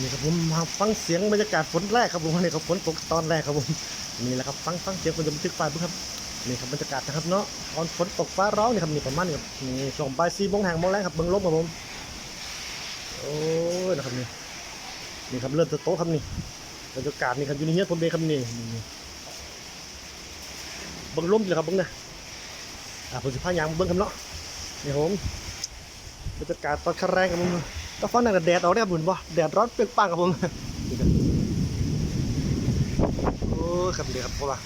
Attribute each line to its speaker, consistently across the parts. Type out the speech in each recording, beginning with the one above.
Speaker 1: นี่ครับผมมาฟังเสียงบรรยากาศฝนแรกครับผมนี่ครับฝนตกตอนแรกครับผมนี่แหละครับฟังฟังเสียงฝนจะบันทึกไฟล์ปุ๊บครับนี่ครับบรรยากาศนะครับเนาะตอนฝนตกฟ้าร้องนี่ครับนี่ประมาณนี้ครับนี่ช่วงบ่ายสี่โมงแห่งโมงแรกครับเบิ้งลมครับผมโอ้ยนะครับนี่นี่ครับเริ่มจะโตะครับนี่บรรยากาศนี่ครับอยู่ในเฮียผมเองครับนี่เบิ้งลมเลยครับเบิ้งนะอ่าผมจะพายางเบิ้งครับเนาะนี่ผมบรรยากาศตอนครั้งแรกครับผม ก็ฟังนั่นแดดออกได้บุญบ่แดดร้อนเปรียงปังครับผมโอ้ยครับเดี๋ยวครับพราะว่า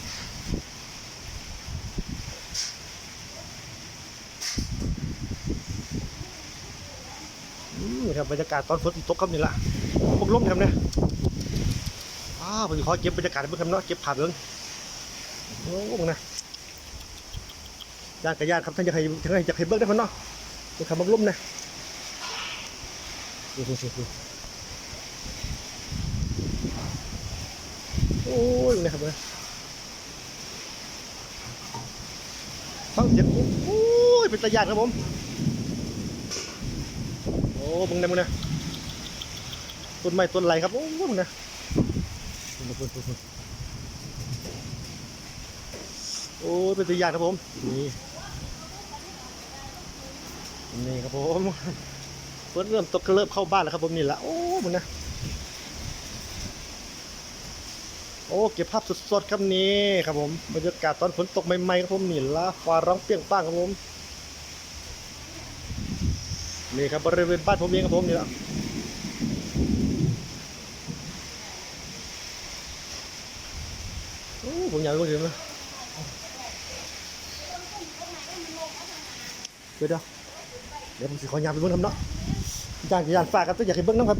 Speaker 1: อืมนี่ครับบรรยากาศตอนฝนตกครับนี่ละพวกลมครับเนี่ยอ้าวผมขอเก็บบรรยากาศเบิ่งครับเนาะเก็บภาพเบิ่งโอ้โหนะญาติกับญาติครับท่านจะให้ท่านจะให้เบิ่งได้คนเนาะนี่ครับบังลมนะ โอ้ยนะครับนะฟังเสียงโอ้ยเป็นตะยานครับผม โอ้มึงนะมึงนะต้นไม้ต้นไรครับ โอ้มึงนะมึงนโอ้ยเป็นตะยานครับผม นี่ นี่ครับผม ฝนเริ่มตกเริ่มเข้าบ้านแล้วครับผมนี่ละโอ้มึงนะโอ้เก็บภาพสดๆครับนี่ครับผมบรรยากาศตอนฝนตกใหม่ๆครับผมนี่ละฟ้าร้องเปรี้ยงป้างครับผมนี่ครับบริเวณบ้านผมเองครับผมนี่ละโอ้ผมอยากรู้ถึงนะเดี๋ยวเดี๋ยวเดี๋ยวผมสิขอยามไปเบิ่งทำเนาะ จานจานฝากกันตัวอยากให้เบิ้งน้ำครับ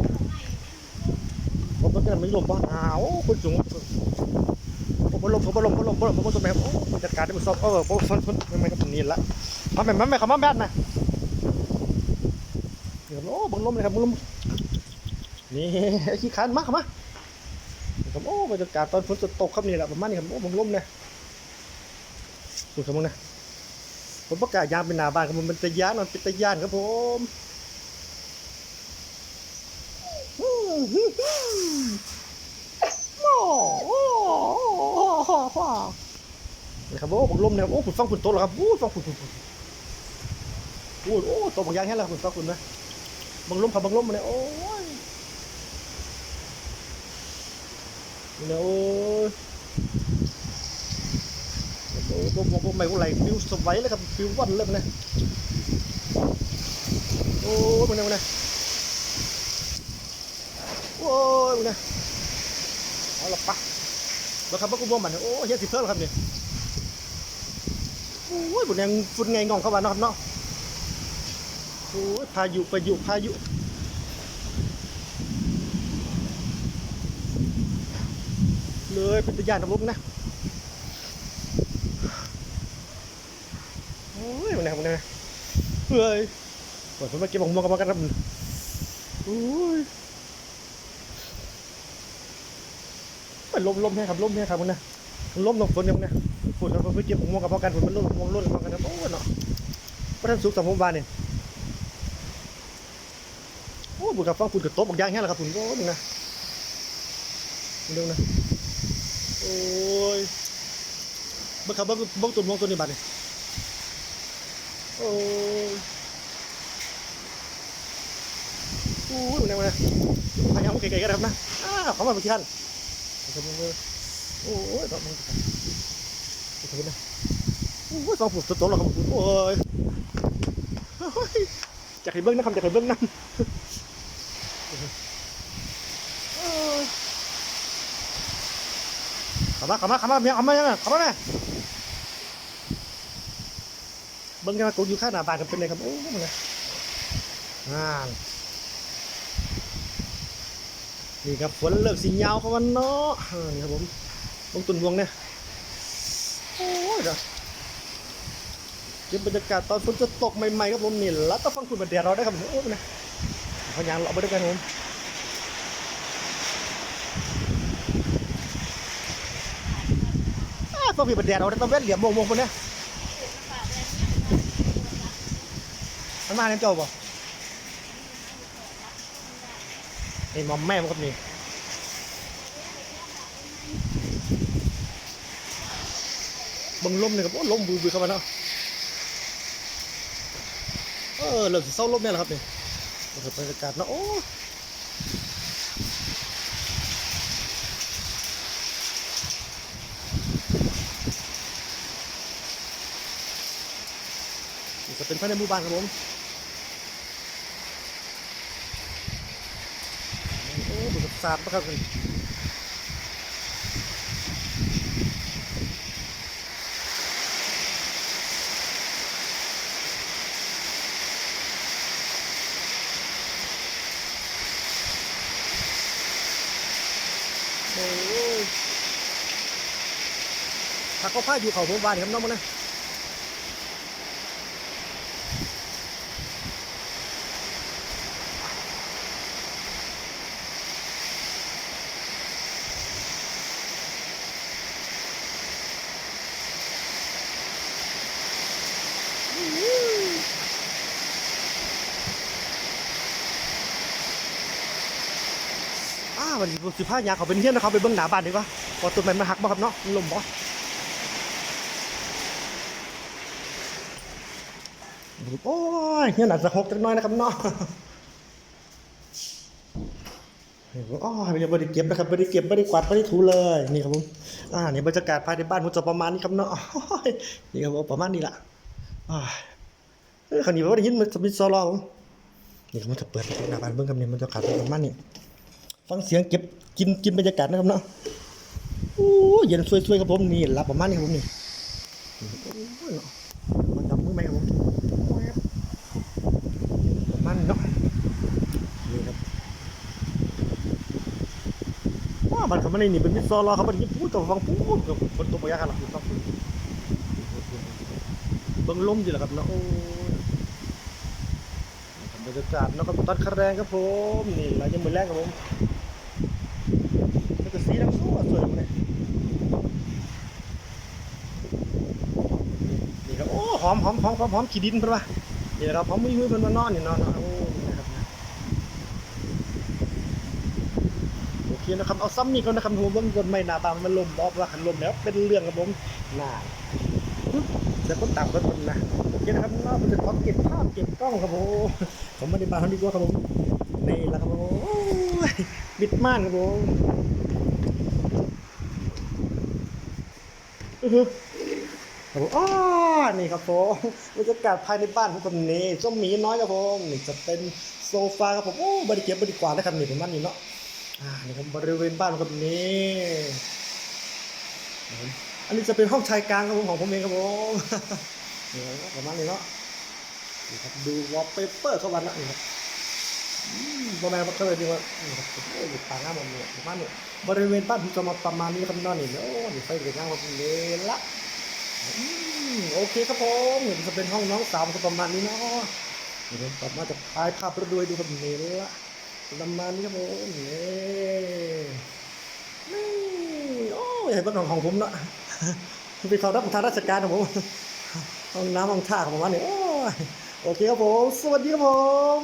Speaker 1: ผมเบิ้งกันไม่ลมป่ะอ้าวคนสูงผมบ่ลมผมบ่ลมผมบ่ลมผมลมผมบ่ลมแม่โอ้จัดการได้บ่ซอบเออผมฝนฝนไม่ไม่ก็นี่ละเอาแม่แม่แม่เขามาแม่นนะนี่ครับโอ้บิ้งลมเลยครับบิ้งลมนี่ไอ้ขี้คันมาเข้ามาครับโอ้บรรยากาศตอนฝนจะตกครับนี่แหละประมาณนี้ครับโอ้บิ้งลมเนี่ยดูครับมึงนะผมประกาศยามเป็นหน้าบ้านครับผมมันเป็นตะยานมันเป็นตะยานครับผม นะครับโอ้ผมล้มเนี่ยโอ้คุณฟังคุณโตแล้วครับโอ้ฟังคุณคุณโอ้โอ้โตบางอย่างแค่ละคุณฟังคุณนะบางล้มครับบางล้มมาเนี่ยโอ้ยเนี่ยโอ้ยโอ้โหผมผมไม่รู้อะไรฟิวสบายเลยครับฟิววันเลยมันนะโอ้ยมันเนี่ยมันเนี่ย โอ้ยมันเนี่ยเอาละปะแล้วครับพวกกูบ่มันโอ้ยเฮ็ดสิเพิ่มครับเนี่ยโอ้ยบุญยังฝุ่นไงงองเข้ามาเนาะครับเนาะโอ้ยพายุพายุพายุเลยเป็นตัวอย่างนะลุงนะโอ้ยมันนะมันนะเฮ้ยเปิดผมมาเก็บของม่วงกันมากันครับโอ้ย มันลมลมแห้ครับล้มแห้ครับมันนะมันลมลมฝนเนี่ยมันนะฝนเราไปเก็บของม่วงกับพ่อกันฝนมันรุ่นม่วงรุ่นกับพ่อกันนะโอ้เนาะพระท่านสุขสัมภบาลเนี่ยโอ้บุญกับฟังฝุ่นกับโต๊ะบางอย่างแห้งแล้วครับฝุ่นโอ้มึงนะมึงดูนะโอ้ยบิ่งคับบิ่งบิ่งตุ่มม่วงตัวนี้บาดเนี่ยโอ้ยโอ้ยมึงนะมึงนะพยายามไกลๆกันครับนะอ้าวเขามาเป็นที่ท่าน โอ้ยดอกมึงโอ้โหนะโอ้ยสองผูกตัวโตแล้วครับโอ้ยจากให้เบิ้งนะครับจากให้เบิ้งนั่นขามาขามาขามาเมียขามายังไงข้ามาแม่เบิ้งกันมากูอยู่ข้างหน้าบ้านกันเป็นไงครับโอ้ยมันนะอ่า นี่ครับฝนเลิกสียาวเขาวันเนาะนี่ครับผมลงตุนวงเนี่ยโอ้ยนะเก็บบรรยากาศตอนฝนจะตกใหม่ๆครับผมนี่แล้วต้องฟังคุณบันเดียเราได้ครับผมโอ้ยนะพยางเราไปด้วยกันผมอ้าฟังพี่บันเดียเราได้ต้องเว้นเหลี่ยมมงมงคนเนี้ยมันมาเนี่ยเจ้าบ่ ไอ้มอมแม่มครับนี่บังลมเนี่ยครับโอ้ลมบือๆเข้ามาเนาะเออเริ่มเศร้าลมเนี่ยแหละครับนี่นะครับบรรยากาศเนาะโอ้นี่จะเป็นภายในหมู่บ้านครับผมโอ้ดู สาดนะครับคุณโอ้ถ้าเขาพาอยู่เขาหมู่านนี่ครับน้องมันนะ อ้าวันนี้สิพายาเขาเป็นเฮี้ยนนะครับไปเบื้องหน้าบ้านดีกว่าพอตัวมันมาหักบ่ครับเนาะลมบ่โอ้ยเฮี้ยนอาจจะหกจักน้อยนะครับเนาะอ๋อไม่ได้บริเก็บนะครับบริเก็บบริกวาดบริถูเลยนี่ครับผมอ่านี่บรรยากาศภายในบ้านผมจะประมาณนี้ครับเนาะนี่ครับผมประมาณนี้ละอ่าเออคราวนี้ว่าได้ยินมันจะมีซอลอผมนี่ครับมันจะเปิดหน้าบ้านเบื้องคำนี้มันจะขาดประมาณนี้ ฟังเสียงเก็บกินกินบรรยากาศนะครับเนาะโอ้เย็นช่วยๆครับผมนี่รับประมาณนี้ครับผมนี่โอ้ยเนาะมาจับมือไหมครับผมประมาณนี้เนาะนี่ครับว้าบันเขามาในนี่เป็นมิตรซอรอครับบันนี้พูดกับฟังพูดกับคนตัวปยากันหลักอยู่ฟังพูดเบิ่งล้มอยู่แหละครับเนาะโอ้บรรยากาศเนาะครับตอนคาแรงครับผมนี่หลังยังมือแรกครับผม สวยเลยนี่ครับโอ้หอมหอมหอมหอมหอมขี้ดินเพิ่อนว่านี่นะครับหอมมือมือเพิ่นมานอนนี่นอนเนาะโอ้นี่นะครับนะโอเคนะครับเอาซ้ำนี่ก่อนะครับหัวเบิ่งบนไม่หนาตามมันลมบอกว่าคันลมแล้วเป็นเรื่องครับผมน่าแต่คนต่างคนคนนะโอเคนะครับเนาผมจะขอเก็บภาพเก็บกล้องครับผมผมไม่ได้มาทำดีกว่าครับผมนี่แหละครับผมบิดม่านครับผม อือฮึครับ ผมอ๋อนี่ครับผมบรรยากาศภายในบ้านผมกับนี่เจ้าหมีน้อยครับผมนี่จะเป็นโซฟาครับผมโอ้บริเก็บบริกวาดนะครับนี่ประมาณนี้เนาะอ่านี่ครับบริเวณบ้านผมกับนี่อันนี้จะเป็นห้องชายกลางครับผมของผมเองครับผมนี่ครับประมาณนี้เนาะนี่ครับดูวอลเปเปอร์เข้ามาแล้วนี่ครับ อืมประมาณก็เลยดีว่านี่ครับโอ้ยต่างงานหมดเลยประมาณนี้บริเวณบ้านผมจะมาประมาณนี้ครับน้องนี่โอ้ยไฟเด็กงานหมดเลยละโอเคครับผมจะเป็นห้องน้องสาวก็ประมาณนี้เนาะเดี๋ยวผมมาจะถ่ายภาพไปด้วยดูครับนี่ละประมาณนี้ครับผมนี่นี่โอ้ยเห็นบ้านของของผมเนาะเป็นความรับของทางราชการของผมห้องน้ำห้องท่าของผมว่าเนี่โอ้ยโอเคครับผม สวัสดีครับผม